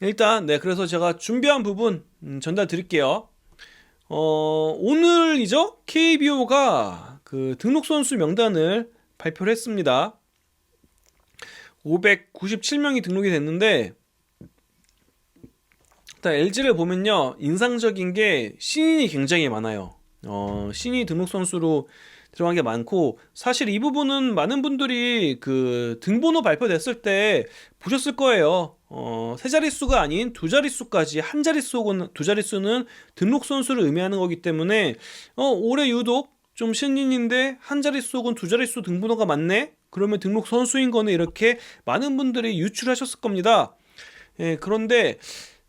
일단 네 그래서 제가 준비한 부분 음, 전달 드릴게요. 어, 오늘이죠? KBO가 그 등록 선수 명단을 발표를 했습니다. 597명이 등록이 됐는데 일단 LG를 보면요 인상적인 게 신인이 굉장히 많아요. 어, 신인 등록 선수로 들어간 게 많고 사실 이 부분은 많은 분들이 그 등번호 발표됐을 때 보셨을 거예요. 어, 세 자릿수가 아닌 두 자릿수까지 한 자릿수 혹은 두 자릿수는 등록 선수를 의미하는 거기 때문에 어, 올해 유독 좀 신인인데 한 자릿수 혹은 두 자릿수 등번호가 많네? 그러면 등록 선수인 거네 이렇게 많은 분들이 유출하셨을 겁니다. 예, 그런데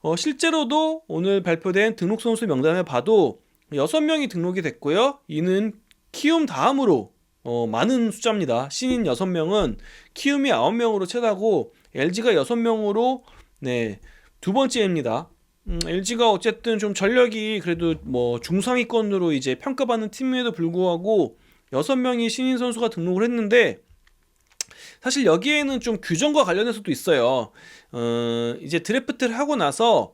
어, 실제로도 오늘 발표된 등록 선수 명단을 봐도 6명이 등록이 됐고요. 이는 키움 다음으로 어, 많은 숫자입니다. 신인 6명은 키움이 9명으로 채다고 LG가 6명으로 네, 두 번째입니다. 음, LG가 어쨌든 좀 전력이 그래도 뭐 중상위권으로 이제 평가받는 팀임에도 불구하고 6명이 신인 선수가 등록을 했는데 사실 여기에는 좀 규정과 관련해서도 있어요. 어, 이제 드래프트를 하고 나서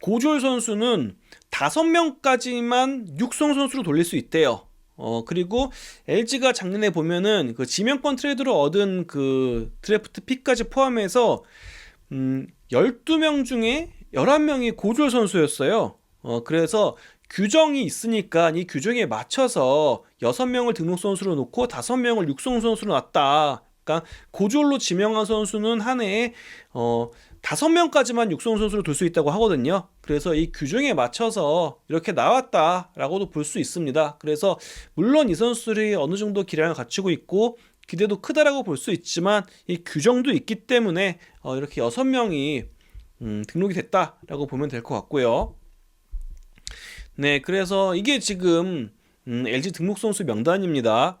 고졸 선수는 다섯 명까지만 육성 선수로 돌릴 수 있대요. 어, 그리고 LG가 작년에 보면은 그 지명권 트레이드로 얻은 그 드래프트 픽까지 포함해서 음, 12명 중에 11명이 고졸 선수였어요. 어, 그래서 규정이 있으니까 이 규정에 맞춰서 6명을 등록 선수로 놓고 5명을 육성 선수로 놨다. 그러니까 고졸로 지명한 선수는 한 해에 어 다섯 명까지만 육성 선수로 둘 수 있다고 하거든요. 그래서 이 규정에 맞춰서 이렇게 나왔다라고도 볼 수 있습니다. 그래서 물론 이 선수들이 어느 정도 기량을 갖추고 있고 기대도 크다라고 볼 수 있지만 이 규정도 있기 때문에 어 이렇게 여섯 명이 음, 등록이 됐다라고 보면 될 것 같고요. 네, 그래서 이게 지금 음, LG 등록 선수 명단입니다.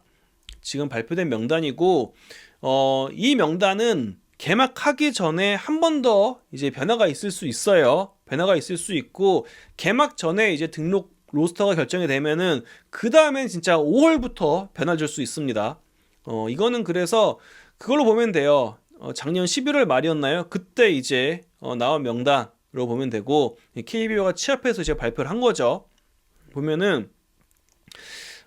지금 발표된 명단이고 어, 이 명단은 개막하기 전에 한 번 더 이제 변화가 있을 수 있어요. 변화가 있을 수 있고 개막 전에 이제 등록 로스터가 결정이 되면은 그 다음엔 진짜 5월부터 변화 줄 수 있습니다. 어, 이거는 그래서 그걸로 보면 돼요. 어, 작년 11월 말이었나요? 그때 이제 어, 나온 명단으로 보면 되고 KBO가 취합해서 이제 발표를 한 거죠. 보면은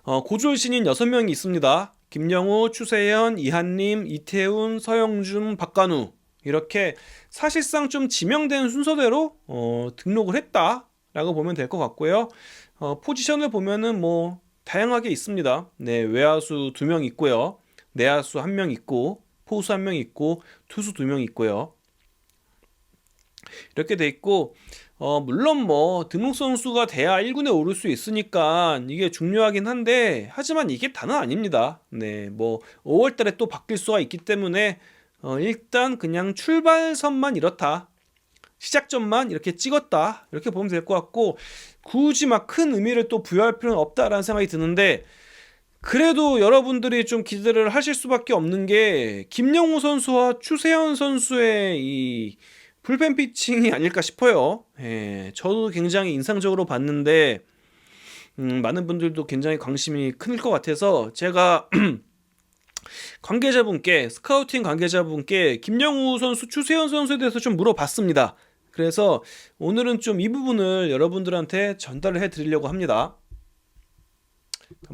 어, 고졸 신인 6명이 있습니다. 김영우, 추세현, 이한님, 이태훈, 서영준, 박간우 이렇게 사실상 좀 지명된 순서대로 어, 등록을 했다라고 보면 될 것 같고요. 어, 포지션을 보면은 뭐 다양하게 있습니다. 네, 외야수 2명 있고요. 내야수 1명 있고 포수 1명 있고 투수 2명 있고요. 이렇게 돼 있고 어, 물론 뭐 등록 선수가 돼야 1군에 오를 수 있으니까 이게 중요하긴 한데 하지만 이게 다는 아닙니다. 네, 뭐 5월 달에 또 바뀔 수가 있기 때문에 어, 일단 그냥 출발선만 이렇다. 시작점만 이렇게 찍었다. 이렇게 보면 될 것 같고 굳이 막 큰 의미를 또 부여할 필요는 없다라는 생각이 드는데 그래도 여러분들이 좀 기대를 하실 수밖에 없는 게 김영우 선수와 추세현 선수의 이 불펜 피칭이 아닐까 싶어요. 예, 저도 굉장히 인상적으로 봤는데 음, 많은 분들도 굉장히 관심이 클 것 같아서 제가 관계자분께 스카우팅 관계자분께 김영우 선수, 추세현 선수에 대해서 좀 물어봤습니다. 그래서 오늘은 좀 이 부분을 여러분들한테 전달을 해드리려고 합니다.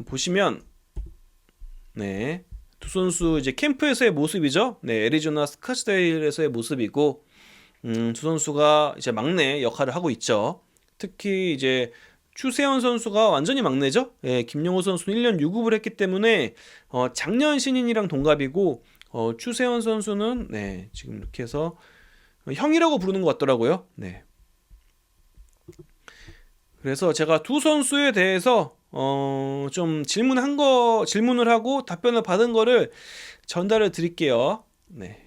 보시면 네. 두 선수 이제 캠프에서의 모습이죠. 네, 애리조나 스카츠데일에서의 모습이고 음, 두 선수가 이제 막내 역할을 하고 있죠. 특히 이제 추세현 선수가 완전히 막내죠. 예, 김용호 선수는 1년 유급을 했기 때문에 어, 작년 신인이랑 동갑이고 어, 추세현 선수는 네, 지금 이렇게 해서 형이라고 부르는 것 같더라고요. 네. 그래서 제가 두 선수에 대해서 어, 좀 질문한 거 질문을 하고 답변을 받은 거를 전달을 드릴게요. 네.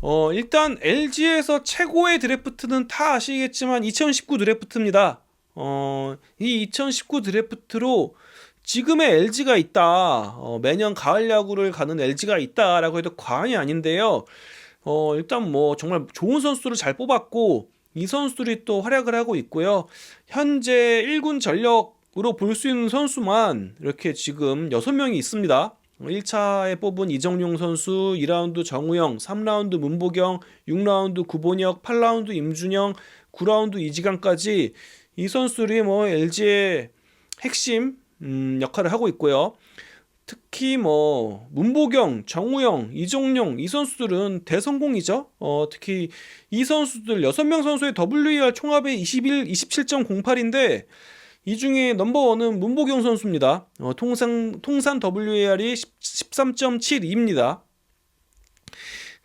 어, 일단 LG에서 최고의 드래프트는 다 아시겠지만 2019 드래프트입니다. 어, 이 2019 드래프트로 지금의 LG가 있다. 어, 매년 가을 야구를 가는 LG가 있다라고 해도 과언이 아닌데요. 어, 일단 뭐 정말 좋은 선수를 잘 뽑았고 이 선수들이 또 활약을 하고 있고요. 현재 1군 전력으로 볼 수 있는 선수만 이렇게 지금 6명이 있습니다. 1차에 뽑은 이정용 선수, 2라운드 정우영, 3라운드 문보경, 6라운드 구본혁, 8라운드 임준영, 9라운드 이지강까지 이 선수들이 뭐 LG의 핵심 음, 역할을 하고 있고요. 특히 뭐 문보경, 정우영, 이종용 이 선수들은 대성공이죠. 어, 특히 이 선수들 6명 선수의 WER 총합이 21 27.08인데 이 중에 넘버원은 문보경 선수입니다. 어, 통상 통산 WAR이 13.72입니다.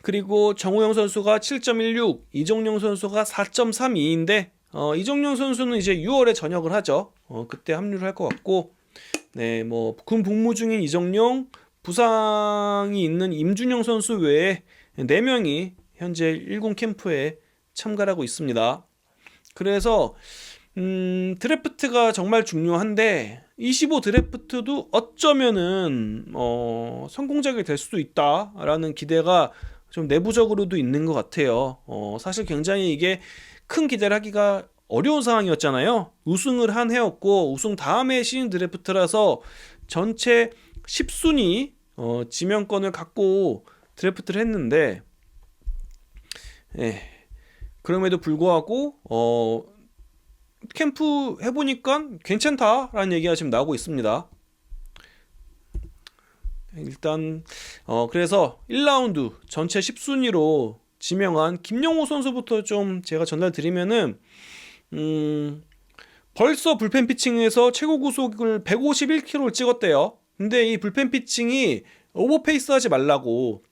그리고 정우영 선수가 7.16, 이종용 선수가 4.32인데 어, 이종용 선수는 이제 6월에 전역을 하죠. 어, 그때 합류를 할 것 같고 네, 뭐 군 복무 중인 이정용, 부상이 있는 임준영 선수 외에 4 명이 현재 10 캠프에 참가를 하고 있습니다. 그래서 음, 드래프트가 정말 중요한데 25 드래프트도 어쩌면은 어, 성공적이 될 수도 있다라는 기대가 좀 내부적으로도 있는 것 같아요. 어, 사실 굉장히 이게 큰 기대를 하기가 어려운 상황이었잖아요. 우승을 한 해였고 우승 다음에 시즌 드래프트라서 전체 10순위 어, 지명권을 갖고 드래프트를 했는데 예. 그럼에도 불구하고 어, 캠프 해보니까 괜찮다라는 얘기가 지금 나오고 있습니다. 일단 어 그래서 1라운드 전체 10순위로 지명한 김영호 선수부터 좀 제가 전달 드리면은 음 벌써 불펜 피칭에서 최고 구속을 151km를 찍었대요. 근데 이 불펜 피칭이 오버페이스 하지 말라고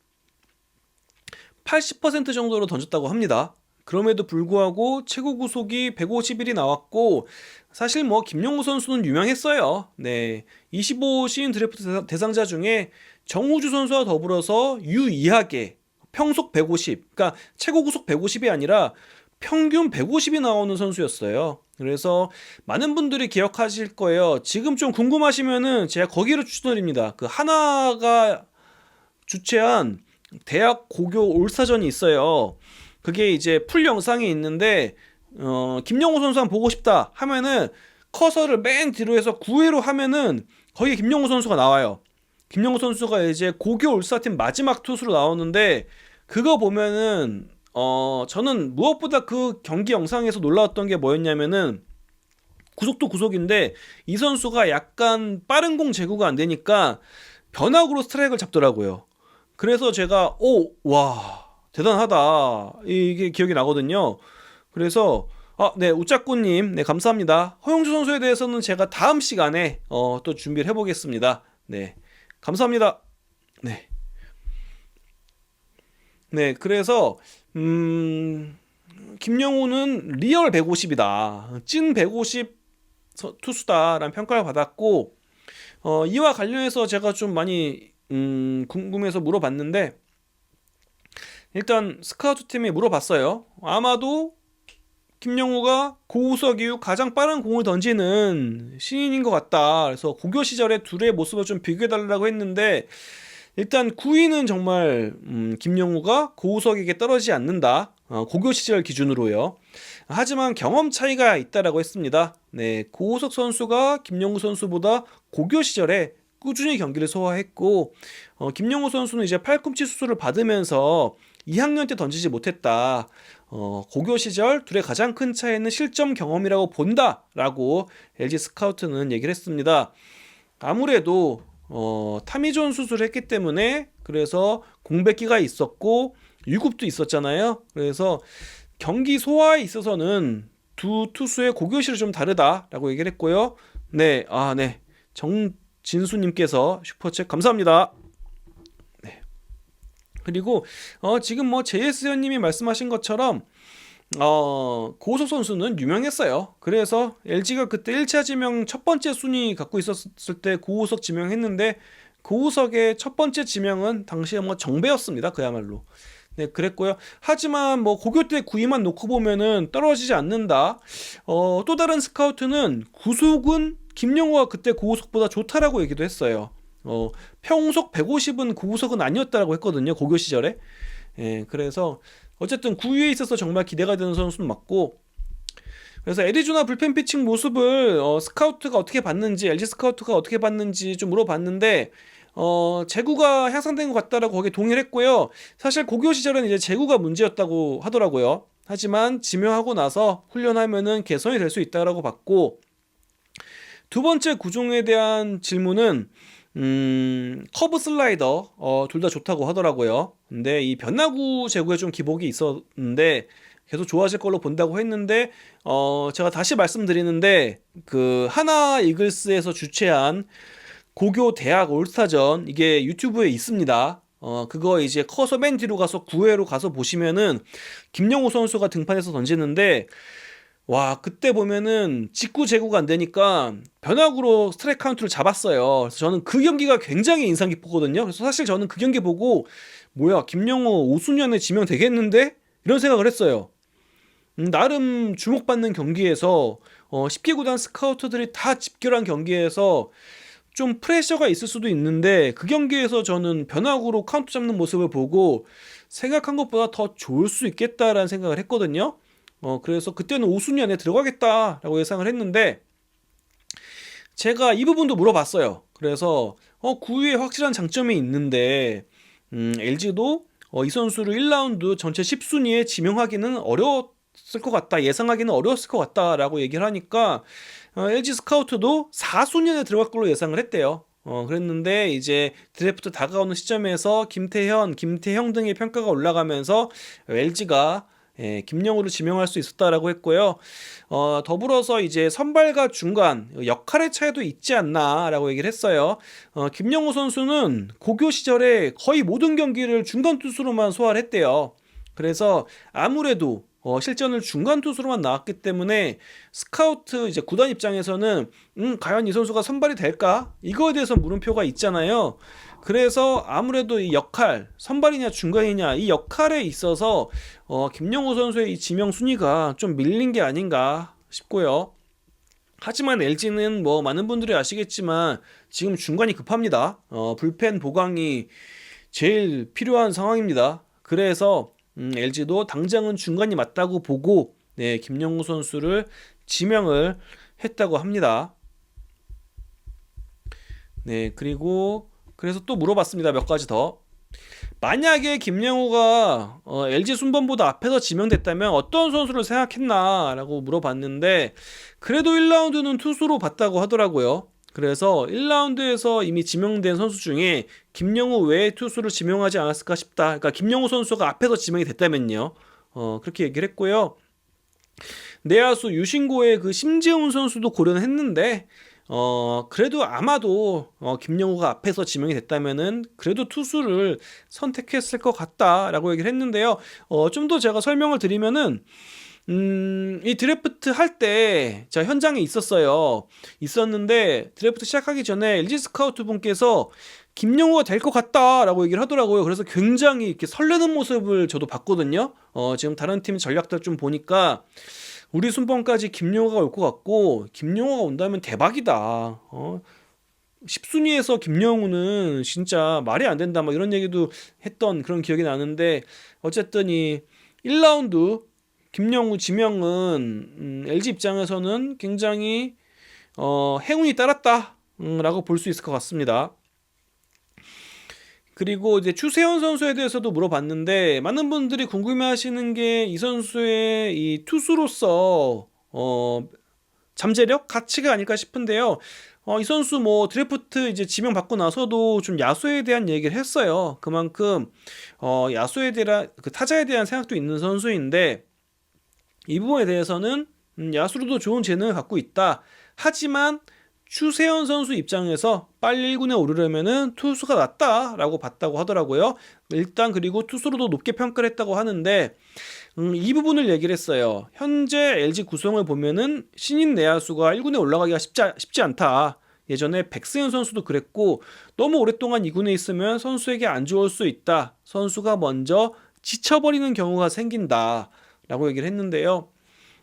80% 정도로 던졌다고 합니다. 그럼에도 불구하고 최고 구속이 151이 나왔고 사실 뭐 김용우 선수는 유명했어요. 네. 25 시인 드래프트 대상자 중에 정우주 선수와 더불어서 유이하게 평속 150, 그러니까 최고 구속 150이 아니라 평균 150이 나오는 선수였어요. 그래서 많은 분들이 기억하실 거예요. 지금 좀 궁금하시면은 제가 거기를 추천드립니다. 그 하나가 주최한 대학 고교 올스타전이 있어요. 그게 이제 풀 영상이 있는데 어, 김영호 선수 한번 보고 싶다 하면은 커서를 맨 뒤로 해서 9회로 하면은 거기에 김영호 선수가 나와요. 김영호 선수가 이제 고교 올스타팀 마지막 투수로 나오는데 그거 보면은 어 저는 무엇보다 그 경기 영상에서 놀라웠던 게 뭐였냐면은 구속도 구속인데 이 선수가 약간 빠른 공 제구가 안 되니까 변화구로 스트라이크를 잡더라고요. 그래서 제가 오와 대단하다 이게 기억이 나거든요. 그래서 아, 네, 우짜꾸님, 네, 감사합니다. 허용주 선수에 대해서는 제가 다음 시간에 어, 또 준비를 해보겠습니다. 네, 감사합니다. 네, 네, 그래서 음, 김영우는 리얼 150이다, 찐 150 투수다라는 평가를 받았고 어, 이와 관련해서 제가 좀 많이 음, 궁금해서 물어봤는데 일단 스카우트 팀이 물어봤어요. 아마도 김영우가 고우석 이후 가장 빠른 공을 던지는 신인인 것 같다. 그래서 고교 시절에 둘의 모습을 좀 비교해달라고 했는데 일단 9위는 정말 음, 김영우가 고우석에게 떨어지지 않는다. 어, 고교 시절 기준으로요. 하지만 경험 차이가 있다라고 했습니다. 네, 고우석 선수가 김영우 선수보다 고교 시절에 꾸준히 경기를 소화했고 어, 김영우 선수는 이제 팔꿈치 수술을 받으면서 2학년 때 던지지 못했다. 어, 고교 시절 둘의 가장 큰 차이는 실점 경험이라고 본다라고 LG 스카우트는 얘기를 했습니다. 아무래도 어, 타미존 수술을 했기 때문에 그래서 공백기가 있었고 유급도 있었잖아요. 그래서 경기 소화에 있어서는 두 투수의 고교실이 좀 다르다라고 얘기를 했고요. 네, 아, 네. 정진수님께서 슈퍼챗 감사합니다. 네. 그리고 어, 지금 뭐 JS 현님이 말씀하신 것처럼 어, 고우석 선수는 유명했어요. 그래서 LG가 그때 1차 지명 첫 번째 순위 갖고 있었을 때 고우석 지명했는데 고우석의 첫 번째 지명은 당시에 뭐 정배였습니다. 그야말로. 네, 그랬고요. 하지만 뭐 고교 때 9위만 놓고 보면은 떨어지지 않는다. 어, 또 다른 스카우트는 구속은 김영호가 그때 고우석보다 좋다라고 얘기도 했어요. 어, 평속 150은 고우석은 아니었다라고 했거든요. 고교 시절에. 예, 그래서 어쨌든 9위에 있어서 정말 기대가 되는 선수는 맞고 그래서 애리조나 불펜 피칭 모습을 어, 스카우트가 어떻게 봤는지 LG 스카우트가 어떻게 봤는지 좀 물어봤는데 어, 제구가 향상된 것 같다라고 거기에 동의를 했고요. 사실 고교 시절은 이제 제구가 문제였다고 하더라고요. 하지만 지명하고 나서 훈련하면은 개선이 될 수 있다라고 봤고 두 번째 구종에 대한 질문은 음, 커브 슬라이더 어, 둘 다 좋다고 하더라고요. 근데 이 변화구 제구에 좀 기복이 있었는데 계속 좋아질 걸로 본다고 했는데 어, 제가 다시 말씀드리는데 그 하나 이글스에서 주최한 고교 대학 올스타전 이게 유튜브에 있습니다. 어, 그거 이제 커서 맨 뒤로 가서 9회로 가서 보시면은 김영호 선수가 등판해서 던지는데 와, 그때 보면은 직구 제구가 안 되니까 변화구로 스트라이크 카운트를 잡았어요. 그래서 저는 그 경기가 굉장히 인상 깊었거든요. 그래서 사실 저는 그 경기 보고 뭐야, 김영호 5수년에 지명 되겠는데? 이런 생각을 했어요. 음, 나름 주목받는 경기에서 어, 10개 구단 스카우터들이 다 집결한 경기에서 좀 프레셔가 있을 수도 있는데 그 경기에서 저는 변화구로 카운트 잡는 모습을 보고 생각한 것보다 더 좋을 수 있겠다라는 생각을 했거든요. 어, 그래서 그때는 5순위 안에 들어가겠다라고 예상을 했는데 제가 이 부분도 물어봤어요. 그래서 어, 9위에 확실한 장점이 있는데 음, LG도 어, 이 선수를 1라운드 전체 10순위에 지명하기는 어려웠을 것 같다. 예상하기는 어려웠을 것 같다라고 얘기를 하니까 어, LG 스카우트도 4순위 안에 들어갈 걸로 예상을 했대요. 어, 그랬는데 이제 드래프트 다가오는 시점에서 김태현, 김태형 등의 평가가 올라가면서 LG가 예, 김영우를 지명할 수 있었다라고 했고요. 어, 더불어서 이제 선발과 중간 역할의 차이도 있지 않나라고 얘기를 했어요. 어, 김영우 선수는 고교 시절에 거의 모든 경기를 중간 투수로만 소화를 했대요. 그래서 아무래도 어, 실전을 중간 투수로만 나왔기 때문에 스카우트 이제 구단 입장에서는 음, 과연 이 선수가 선발이 될까? 이거에 대해서 물음표가 있잖아요. 그래서 아무래도 이 역할, 선발이냐 중간이냐 이 역할에 있어서 어, 김영호 선수의 이 지명 순위가 좀 밀린 게 아닌가 싶고요. 하지만 LG는 뭐 많은 분들이 아시겠지만 지금 중간이 급합니다. 어, 불펜 보강이 제일 필요한 상황입니다. 그래서 음, LG도 당장은 중간이 맞다고 보고 네, 김영우 선수를 지명을 했다고 합니다. 네, 그리고 그래서 또 물어봤습니다. 몇 가지 더. 만약에 김영우가 어, LG 순번보다 앞에서 지명됐다면 어떤 선수를 생각했나라고 물어봤는데 그래도 1라운드는 투수로 봤다고 하더라고요. 그래서 1라운드에서 이미 지명된 선수 중에 김영우 외에 투수를 지명하지 않았을까 싶다. 그러니까 김영우 선수가 앞에서 지명이 됐다면요. 어, 그렇게 얘기를 했고요. 내야수 유신고의 그 심재훈 선수도 고려는 했는데 어, 그래도 아마도 어, 김영우가 앞에서 지명이 됐다면은 그래도 투수를 선택했을 것 같다라고 얘기를 했는데요. 어, 좀 더 제가 설명을 드리면은 음, 이 드래프트 할 때, 자, 현장에 있었어요. 있었는데, 드래프트 시작하기 전에 LG 스카우트 분께서 김영우가 될 것 같다라고 얘기를 하더라고요. 그래서 굉장히 이렇게 설레는 모습을 저도 봤거든요. 어, 지금 다른 팀 전략들 좀 보니까, 우리 순번까지 김용호가 올 것 같고 김용호가 온다면 대박이다. 어? 10순위에서 김영우는 진짜 말이 안 된다. 막 이런 얘기도 했던 그런 기억이 나는데 어쨌든 이 1라운드 김영우 지명은 음, LG 입장에서는 굉장히 어, 행운이 따랐다라고 음, 볼수 있을 것 같습니다. 그리고 이제 추세현 선수에 대해서도 물어봤는데 많은 분들이 궁금해하시는 게 이 선수의 이 투수로서 어 잠재력 가치가 아닐까 싶은데요. 어, 이 선수 뭐 드래프트 이제 지명 받고 나서도 좀 야수에 대한 얘기를 했어요. 그만큼 어 야수에 대한 그 타자에 대한 생각도 있는 선수인데 이 부분에 대해서는 음, 야수로도 좋은 재능을 갖고 있다. 하지만 추세현 선수 입장에서 빨리 1군에 오르려면은 투수가 낫다라고 봤다고 하더라고요. 일단 그리고 투수로도 높게 평가를 했다고 하는데 음, 이 부분을 얘기를 했어요. 현재 LG 구성을 보면은 신인 내야수가 1군에 올라가기가 쉽지, 쉽지 않다. 예전에 백승현 선수도 그랬고 너무 오랫동안 2군에 있으면 선수에게 안 좋을 수 있다. 선수가 먼저 지쳐버리는 경우가 생긴다 라고 얘기를 했는데요.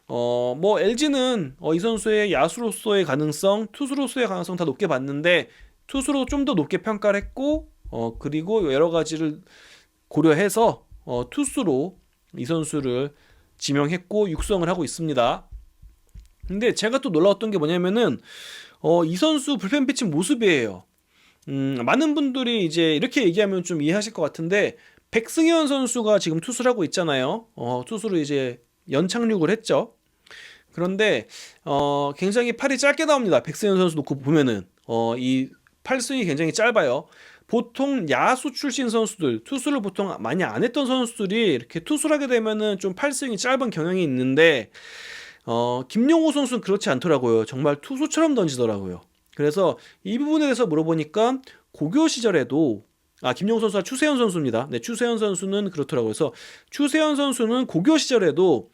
어, 뭐 LG는 어, 이 선수의 야수로서의 가능성, 투수로서의 가능성 다 높게 봤는데 투수로 좀 더 높게 평가를 했고 어, 그리고 여러 가지를 고려해서 어, 투수로 이 선수를 지명했고 육성을 하고 있습니다. 근데 제가 또 놀라웠던 게 뭐냐면은 어, 이 선수 불펜 피칭 모습이에요. 음, 많은 분들이 이제 이렇게 얘기하면 좀 이해하실 것 같은데 백승현 선수가 지금 투수를 하고 있잖아요. 어, 투수로 이제 연착륙을 했죠. 그런데 어, 굉장히 팔이 짧게 나옵니다. 백승현 선수 놓고 보면은 어, 이 팔스윙이 굉장히 짧아요. 보통 야수 출신 선수들, 투수를 보통 많이 안 했던 선수들이 이렇게 투수를 하게 되면은 좀 팔스윙이 짧은 경향이 있는데 어, 김용호 선수는 그렇지 않더라고요. 정말 투수처럼 던지더라고요. 그래서 이 부분에 대해서 물어보니까 고교 시절에도 아 김용호 선수와 추세현 선수입니다. 네, 추세현 선수는 그렇더라고요. 그래서 추세현 선수는 고교 시절에도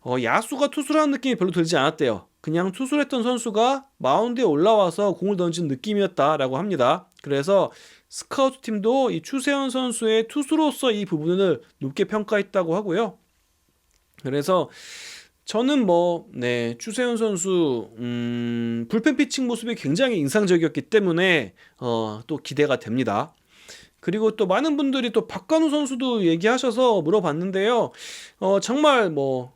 어, 야수가 투수를 하는 느낌이 별로 들지 않았대요. 그냥 투수를 했던 선수가 마운드에 올라와서 공을 던진 느낌이었다라고 합니다. 그래서 스카우트 팀도 이 추세현 선수의 투수로서 이 부분을 높게 평가했다고 하고요. 그래서 저는 뭐, 네, 추세현 선수, 음, 불펜 피칭 모습이 굉장히 인상적이었기 때문에, 어, 또 기대가 됩니다. 그리고 또 많은 분들이 또 박관우 선수도 얘기하셔서 물어봤는데요. 어, 정말 뭐,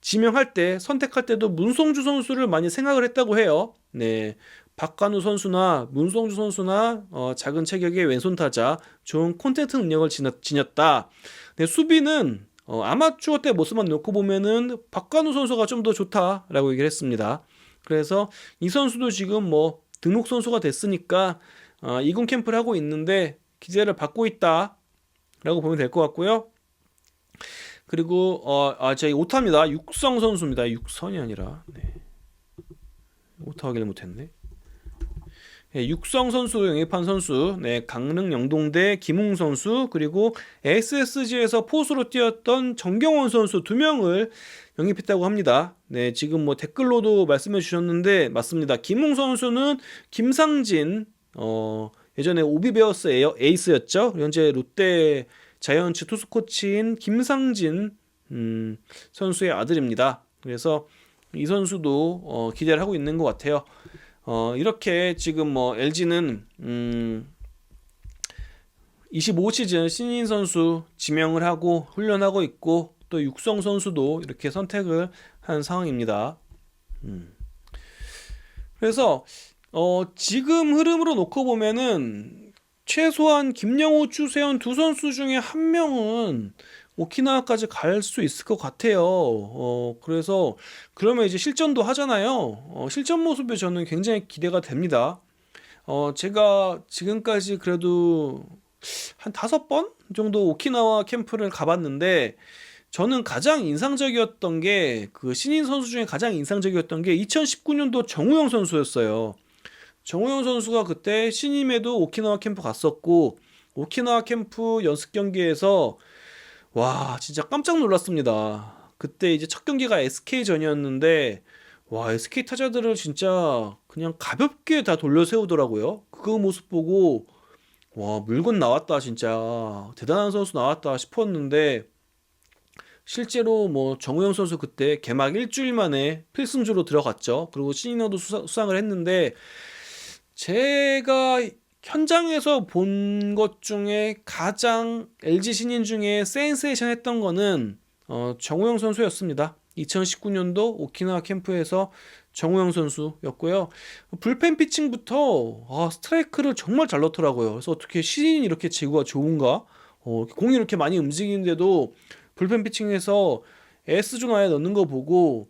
지명할 때, 선택할 때도 문성주 선수를 많이 생각을 했다고 해요. 네. 박관우 선수나 문성주 선수나 어, 작은 체격의 왼손 타자, 좋은 콘텐트 능력을 지녔, 지녔다. 네, 수비는 어, 아마추어 때 모습만 놓고 보면은 박관우 선수가 좀 더 좋다라고 얘기를 했습니다. 그래서 이 선수도 지금 뭐 등록 선수가 됐으니까 어, 이군 캠프를 하고 있는데 기대를 받고 있다라고 보면 될 것 같고요. 그리고 어, 아, 저희 오타입니다. 육성 선수입니다. 육선이 아니라 네. 오타 확인을 못했네. 네, 육성 선수 영입한 선수, 네, 강릉 영동대 김웅 선수, 그리고 SSG에서 포수로 뛰었던 정경원 선수 두 명을 영입했다고 합니다. 네, 지금 뭐 댓글로도 말씀해 주셨는데 맞습니다. 김웅 선수는 김상진, 어, 예전에 오비베어스 에어, 에이스였죠. 현재 롯데 자이언츠 투수 코치인 김상진 음, 선수의 아들입니다. 그래서 이 선수도 어, 기대를 하고 있는 것 같아요. 어, 이렇게 지금 뭐 LG는 음, 25 시즌 신인 선수 지명을 하고 훈련하고 있고 또 육성 선수도 이렇게 선택을 한 상황입니다. 음. 그래서 어, 지금 흐름으로 놓고 보면은 최소한 김영호, 추세현 두 선수 중에 한 명은 오키나와까지 갈 수 있을 것 같아요. 어, 그래서 그러면 이제 실전도 하잖아요. 어, 실전 모습에 저는 굉장히 기대가 됩니다. 어, 제가 지금까지 그래도 한 다섯 번 정도 오키나와 캠프를 가봤는데 저는 가장 인상적이었던 게 그 신인 선수 중에 가장 인상적이었던 게 2019년도 정우영 선수였어요. 정우영 선수가 그때 신임에도 오키나와 캠프 갔었고 오키나와 캠프 연습 경기에서 와 진짜 깜짝 놀랐습니다. 그때 이제 첫 경기가 SK전이었는데 와 SK 타자들을 진짜 그냥 가볍게 다 돌려 세우더라고요. 그 모습 보고 와 물건 나왔다 진짜 대단한 선수 나왔다 싶었는데 실제로 뭐 정우영 선수 그때 개막 일주일 만에 필승주로 들어갔죠. 그리고 신인어도 수상을 했는데 제가 현장에서 본 것 중에 가장 LG 신인 중에 센세이션 했던 거는 어, 정우영 선수였습니다. 2019년도 오키나와 캠프에서 정우영 선수였고요. 불펜 피칭부터 아, 스트라이크를 정말 잘 넣더라고요. 그래서 어떻게 신인이 이렇게 제구가 좋은가? 어, 공이 이렇게 많이 움직이는데도 불펜 피칭에서 S존 아에 넣는 거 보고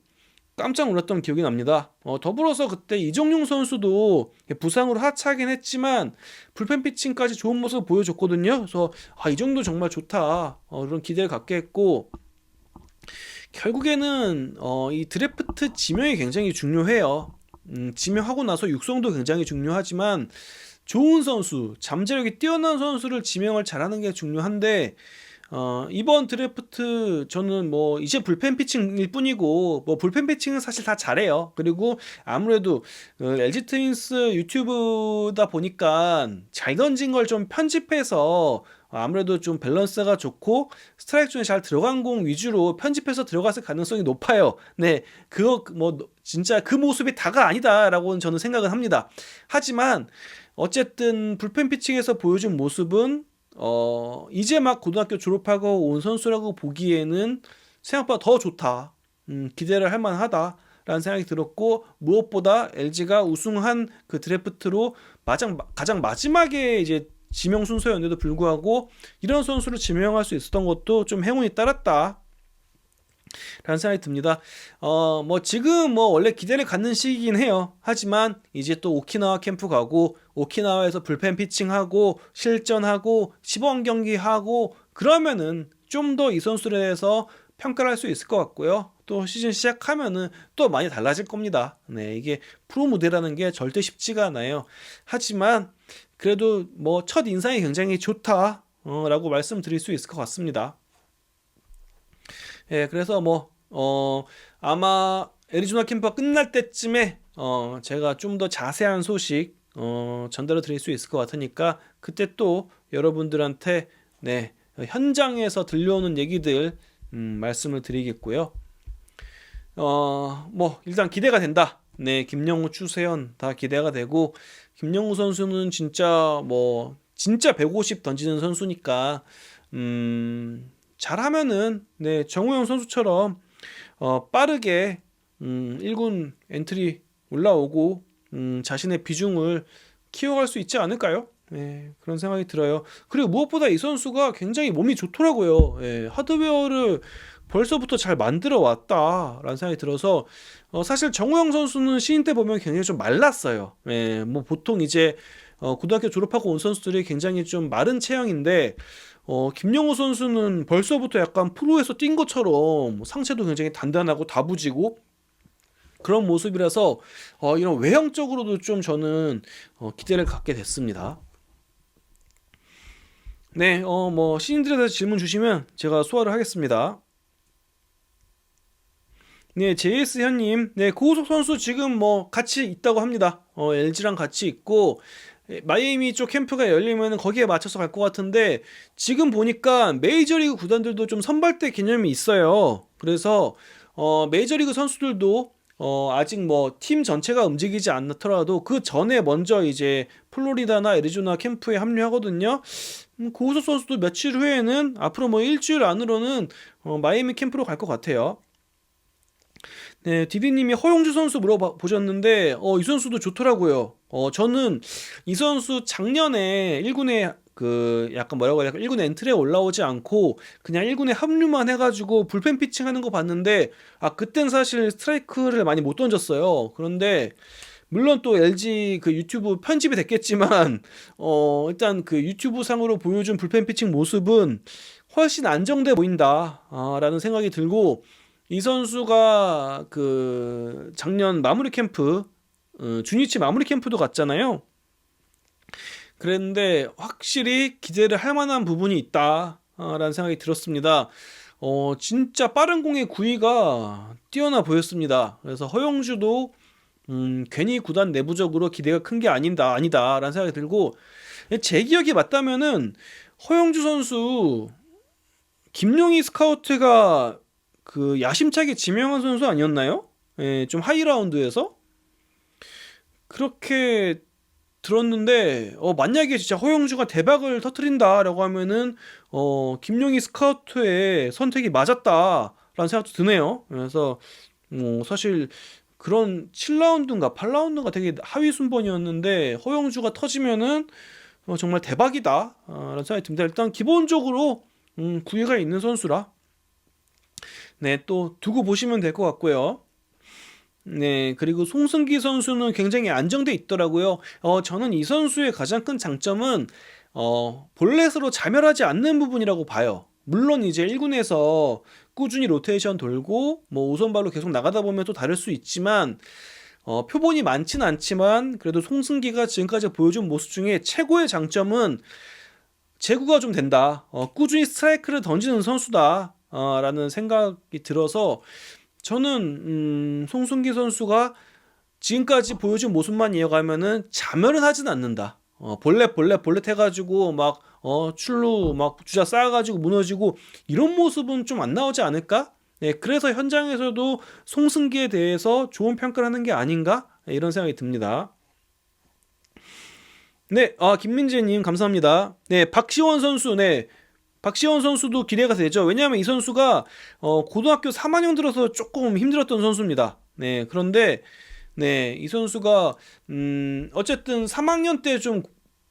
깜짝 놀랐던 기억이 납니다. 어, 더불어서 그때 이정용 선수도 부상으로 하차하긴 했지만 불펜 피칭까지 좋은 모습을 보여줬거든요. 그래서 아, 이 정도 정말 좋다. 어, 그런 기대를 갖게 했고 결국에는 어, 이 드래프트 지명이 굉장히 중요해요. 음, 지명하고 나서 육성도 굉장히 중요하지만 좋은 선수, 잠재력이 뛰어난 선수를 지명을 잘하는 게 중요한데 어, 이번 드래프트 저는 뭐 이제 불펜 피칭일 뿐이고 뭐 불펜 피칭은 사실 다 잘해요. 그리고 아무래도 어, LG 트윈스 유튜브다 보니까 잘 던진 걸 좀 편집해서 아무래도 좀 밸런스가 좋고 스트라이크 존에 잘 들어간 공 위주로 편집해서 들어갔을 가능성이 높아요. 네, 그거 뭐 진짜 그 모습이 다가 아니다라고는 저는 생각을 합니다. 하지만 어쨌든 불펜 피칭에서 보여준 모습은 어, 이제 막 고등학교 졸업하고 온 선수라고 보기에는 생각보다 더 좋다. 음, 기대를 할 만하다. 라는 생각이 들었고 무엇보다 LG가 우승한 그 드래프트로 가장 가장 마지막에 이제 지명 순서였는데도 불구하고 이런 선수를 지명할 수 있었던 것도 좀 행운이 따랐다. 라는 생각이 듭니다. 어, 뭐 지금 뭐 원래 기대를 갖는 시기긴 해요. 하지만 이제 또 오키나와 캠프 가고 오키나와에서 불펜 피칭하고 실전하고 시범 경기 하고 그러면은 좀 더 이 선수에 대해서 평가를 할 수 있을 것 같고요. 또 시즌 시작하면은 또 많이 달라질 겁니다. 네, 이게 프로 무대라는 게 절대 쉽지가 않아요. 하지만 그래도 뭐 첫 인상이 굉장히 좋다라고 말씀드릴 수 있을 것 같습니다. 예, 그래서 뭐, 어, 아마 애리조나 캠프가 끝날 때쯤에, 어, 제가 좀 더 자세한 소식, 어, 전달을 드릴 수 있을 것 같으니까, 그때 또 여러분들한테, 네, 현장에서 들려오는 얘기들, 음, 말씀을 드리겠고요. 어, 뭐, 일단 기대가 된다. 네, 김영우, 추세현 다 기대가 되고, 김영우 선수는 진짜 뭐, 진짜 150 던지는 선수니까, 음, 잘하면은 네 정우영 선수처럼 어, 빠르게 음, 1군 엔트리 올라오고 음, 자신의 비중을 키워갈 수 있지 않을까요? 네, 그런 생각이 들어요. 그리고 무엇보다 이 선수가 굉장히 몸이 좋더라고요. 예, 하드웨어를 벌써부터 잘 만들어 왔다라는 생각이 들어서 어, 사실 정우영 선수는 신인 때 보면 굉장히 좀 말랐어요. 예, 뭐 보통 이제 어, 고등학교 졸업하고 온 선수들이 굉장히 좀 마른 체형인데 어, 김영호 선수는 벌써부터 약간 프로에서 뛴 것처럼 상체도 굉장히 단단하고 다부지고 그런 모습이라서 어, 이런 외형적으로도 좀 저는 어, 기대를 갖게 됐습니다. 네, 어, 뭐 신인들에 대해서 질문 주시면 제가 소화를 하겠습니다. 네, JS 현님, 네, 고우석 선수 지금 뭐 같이 있다고 합니다. 어, LG랑 같이 있고 예, 마이애미 쪽 캠프가 열리면 거기에 맞춰서 갈 것 같은데 지금 보니까 메이저리그 구단들도 좀 선발대 개념이 있어요. 그래서 어, 메이저리그 선수들도 어, 아직 뭐 팀 전체가 움직이지 않더라도 그 전에 먼저 이제 플로리다나 애리조나 캠프에 합류하거든요. 음, 고우석 선수도 며칠 후에는 앞으로 뭐 일주일 안으로는 어, 마이애미 캠프로 갈 것 같아요. 네, 디디님이 허용주 선수 물어보셨는데, 어, 이 선수도 좋더라고요. 어, 저는 이 선수 작년에 1군에 그 약간 뭐라고 해야 될까 1군 엔트리에 올라오지 않고 그냥 1군에 합류만 해가지고 불펜 피칭 하는 거 봤는데 아 그땐 사실 스트라이크를 많이 못 던졌어요. 그런데 물론 또 LG 그 유튜브 편집이 됐겠지만 어 일단 그 유튜브 상으로 보여준 불펜 피칭 모습은 훨씬 안정돼 보인다라는 생각이 들고 이 선수가 그 작년 마무리 캠프 어, 주니치 마무리 캠프도 갔잖아요. 그랬는데 확실히 기대를 할 만한 부분이 있다라는 생각이 들었습니다. 어, 진짜 빠른 공의 구위가 뛰어나 보였습니다. 그래서 허용주도 음, 괜히 구단 내부적으로 기대가 큰 게 아니다 아니다라는 생각이 들고 제 기억이 맞다면은 허용주 선수 김용희 스카우트가 그 야심차게 지명한 선수 아니었나요? 예, 좀 하이 라운드에서 그렇게 들었는데 어, 만약에 진짜 허영주가 대박을 터트린다라고 하면은 어, 김용희 스카우트의 선택이 맞았다라는 생각도 드네요. 그래서 뭐 사실 그런 7라운드인가 8라운드인가 되게 하위 순번이었는데 허영주가 터지면은 어, 정말 대박이다 라는 생각이 듭니다. 일단 기본적으로 음, 구애가 있는 선수라 네, 또 두고 보시면 될 것 같고요. 네, 그리고 송승기 선수는 굉장히 안정돼 있더라고요. 어, 저는 이 선수의 가장 큰 장점은 어, 볼넷으로 자멸하지 않는 부분이라고 봐요. 물론 이제 1군에서 꾸준히 로테이션 돌고 뭐 우선발로 계속 나가다 보면 또 다를 수 있지만 어, 표본이 많진 않지만 그래도 송승기가 지금까지 보여준 모습 중에 최고의 장점은 제구가 좀 된다. 어, 꾸준히 스트라이크를 던지는 선수다. 어, 라는 생각이 들어서 저는 음, 송승기 선수가 지금까지 보여준 모습만 이어가면은 자멸은 하진 않는다. 어, 볼넷 볼넷 볼넷 해가지고 막 어, 출루 막 주자 쌓아가지고 무너지고 이런 모습은 좀 안 나오지 않을까? 네, 그래서 현장에서도 송승기에 대해서 좋은 평가를 하는 게 아닌가? 네, 이런 생각이 듭니다. 네, 아, 김민재님 감사합니다. 네, 박시원 선수, 네, 박시원 선수도 기대가 되죠. 왜냐하면 이 선수가 어, 고등학교 3학년 들어서 조금 힘들었던 선수입니다. 네, 그런데 네, 이 선수가 음, 어쨌든 3학년 때 좀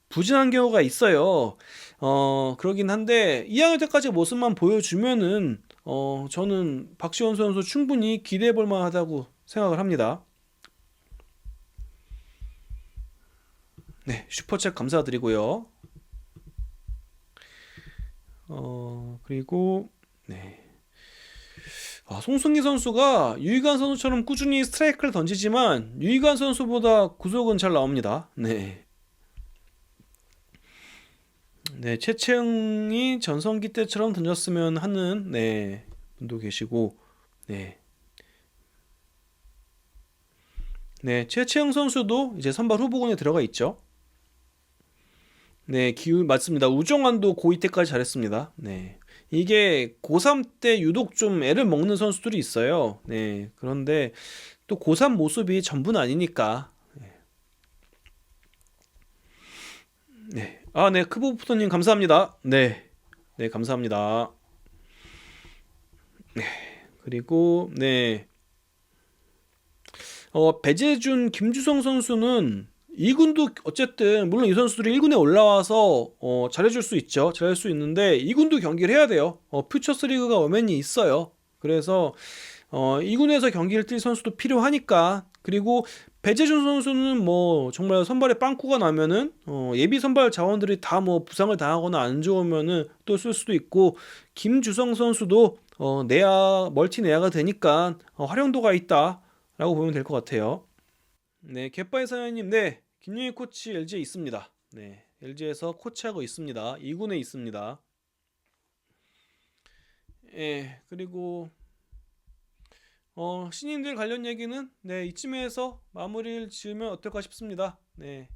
부진한 경우가 있어요. 어, 그러긴 한데 2학년 때까지 모습만 보여주면은 어, 저는 박시원 선수 충분히 기대해 볼 만하다고 생각을 합니다. 네, 슈퍼챗 감사드리고요. 어, 그리고 네. 아, 송승기 선수가 유희관 선수처럼 꾸준히 스트라이크를 던지지만 유희관 선수보다 구속은 잘 나옵니다. 네. 네, 최채영이 전성기 때처럼 던졌으면 하는 네, 분도 계시고 네. 네, 최채영 선수도 이제 선발 후보군에 들어가 있죠. 네, 기후 맞습니다. 우정환도 고2 때까지 잘했습니다. 네. 이게 고3 때 유독 좀 애를 먹는 선수들이 있어요. 네. 그런데 또 고3 모습이 전부는 아니니까. 네. 네. 아, 네. 크보프터 님 감사합니다. 네. 네, 감사합니다. 네. 그리고 네. 어, 배재준, 김주성 선수는 2군도 어쨌든 물론 이 선수들이 1군에 올라와서 어, 잘해줄 수 있죠. 잘할 수 있는데 2군도 경기를 해야 돼요. 어, 퓨처스 리그가 엄연히 있어요. 그래서 어, 2군에서 경기를 뛸 선수도 필요하니까 그리고 배재준 선수는 뭐 정말 선발에 빵꾸가 나면은 어, 예비 선발 자원들이 다 뭐 부상을 당하거나 안 좋으면은 또 쓸 수도 있고 김주성 선수도 어, 내야 멀티 내야가 되니까 어, 활용도가 있다라고 보면 될 것 같아요. 네, 갯바이 사장님, 네, 김용희 코치 LG에 있습니다. 네, LG에서 코치하고 있습니다. 2군에 있습니다. 예, 그리고 어, 신인들 관련 얘기는 네, 이쯤에서 마무리를 지으면 어떨까 싶습니다. 네.